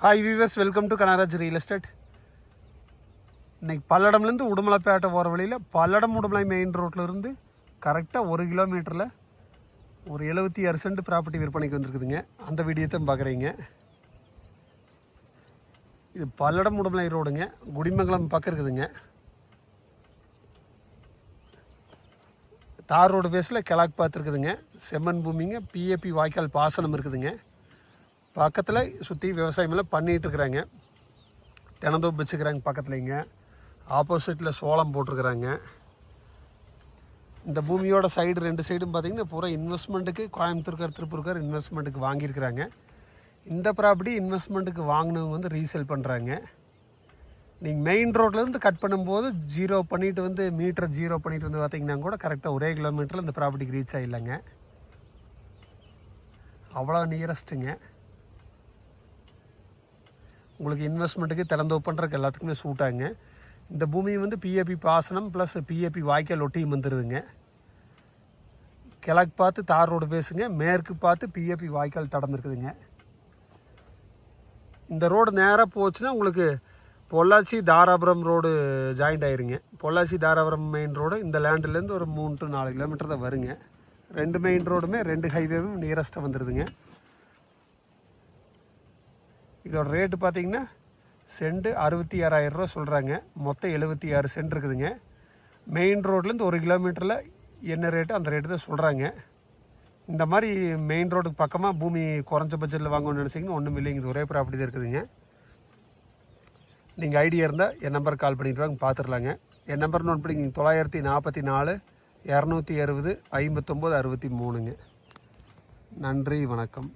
Hi viewers welcome to Kanaraj real estate இன்னைக்கு பல்லடம்லேருந்து உடுமலைப்பேட்டை போகிற வழியில் பல்லடம் உடுமலை மெயின் ரோட்டில் இருந்து கரெக்டாக ஒரு கிலோமீட்டரில் ஒரு எழுபத்தி ஆறு சென்ட் ப்ராப்பர்ட்டி விற்பனைக்கு வந்திருக்குதுங்க. அந்த வீடியோத்தையும் பார்க்குறீங்க. இது பல்லடம் உடுமலை ரோடுங்க குடிமங்கலம் பக்கம் இருக்குதுங்க. தார் ரோடு பேஸில் கிழக்கு பார்த்துருக்குதுங்க. செம்மண் பூமிங்க. பிஏபி வாய்க்கால் பாசனம் இருக்குதுங்க. பக்கத்தில் சுற்றி விவசாயமெல்லாம் பண்ணிகிட்டு இருக்கிறாங்க. தினந்தோப்பு வச்சுக்கிறாங்க பக்கத்துலேங்க ஆப்போசிட்டில் சோளம் போட்டிருக்கிறாங்க. இந்த பூமியோட சைடு ரெண்டு சைடும் பார்த்தீங்கன்னா பூரா இன்வெஸ்ட்மெண்ட்டுக்கு கோயம்புத்தூர்கார் திருப்பூர்கார் இன்வெஸ்ட்மெண்ட்டுக்கு வாங்கியிருக்கிறாங்க. இந்த ப்ராப்பர்ட்டி இன்வெஸ்ட்மெண்ட்டுக்கு வாங்கினவங்க வந்து ரீசேல் பண்ணுறாங்க நீங்கள் மெயின் ரோட்லேருந்து கட் பண்ணும்போது ஜீரோ பண்ணிட்டு வந்து மீட்டர் ஜீரோ பண்ணிட்டு வந்து பார்த்தீங்கன்னா கூட கரெக்டாக ஒரே கிலோமீட்டரில் இந்த ப்ராப்பர்ட்டிக்கு ரீச் ஆகிடலாங்க அவ்வளோ நியரஸ்ட்டுங்க உங்களுக்கு இன்வெஸ்ட்மெண்ட்டுக்கு திறந்து பண்ணுறதுக்கு எல்லாத்துக்குமே சூட்டாங்க இந்த பூமி வந்து பிஏபி பாசனம் ப்ளஸ் பிஏபி வாய்க்கால் ஒட்டியும் வந்துடுதுங்க கிழக்கு பார்த்து தார் ரோடு பேசுங்க மேற்கு பார்த்து பிஏபி வாய்க்கால் தடந்துருக்குதுங்க. இந்த ரோடு நேராக போச்சுன்னா உங்களுக்கு பொள்ளாச்சி தாராபுரம் ரோடு ஜாயிண்ட் ஆயிருங்க. பொள்ளாச்சி தாராபுரம் மெயின் ரோடு இந்த லேண்ட்லேருந்து ஒரு மூணு டு நாலு கிலோமீட்டர் தான் வருங்க. ரெண்டு மெயின் ரோடுமே ரெண்டு ஹைவேவும் நியரஸ்ட்டாக வந்துடுதுங்க இதோட ரேட்டு பார்த்தீங்கன்னா செண்டு அறுபத்தி ஆறாயிரம் ரூபா சொல்கிறாங்க மொத்தம் எழுபத்தி ஆறு சென்ட் இருக்குதுங்க. மெயின் ரோட்லேருந்து ஒரு கிலோமீட்டரில் என்ன ரேட்டு அந்த ரேட்டு தான் சொல்கிறாங்க இந்த மாதிரி மெயின் ரோடுக்கு பக்கமாக பூமி குறைஞ்ச பட்ஜெட்டில் வாங்கணும்னு நினச்சிங்கன்னா ஒன்றும் இல்லைங்க. ஒரே ப்ராப்பர்ட்டி தான் இருக்குதுங்க. நீங்கள் ஐடியா இருந்தால் என் நம்பருக்கு கால் பண்ணிட்டு வாங்க பார்த்துடலாங்க என் நம்பர் நோட் பண்ணிங்க தொள்ளாயிரத்தி நாற்பத்தி நாலு இரநூத்தி அறுபது ஐம்பத்தொம்போது அறுபத்தி மூணுங்க. நன்றி வணக்கம்.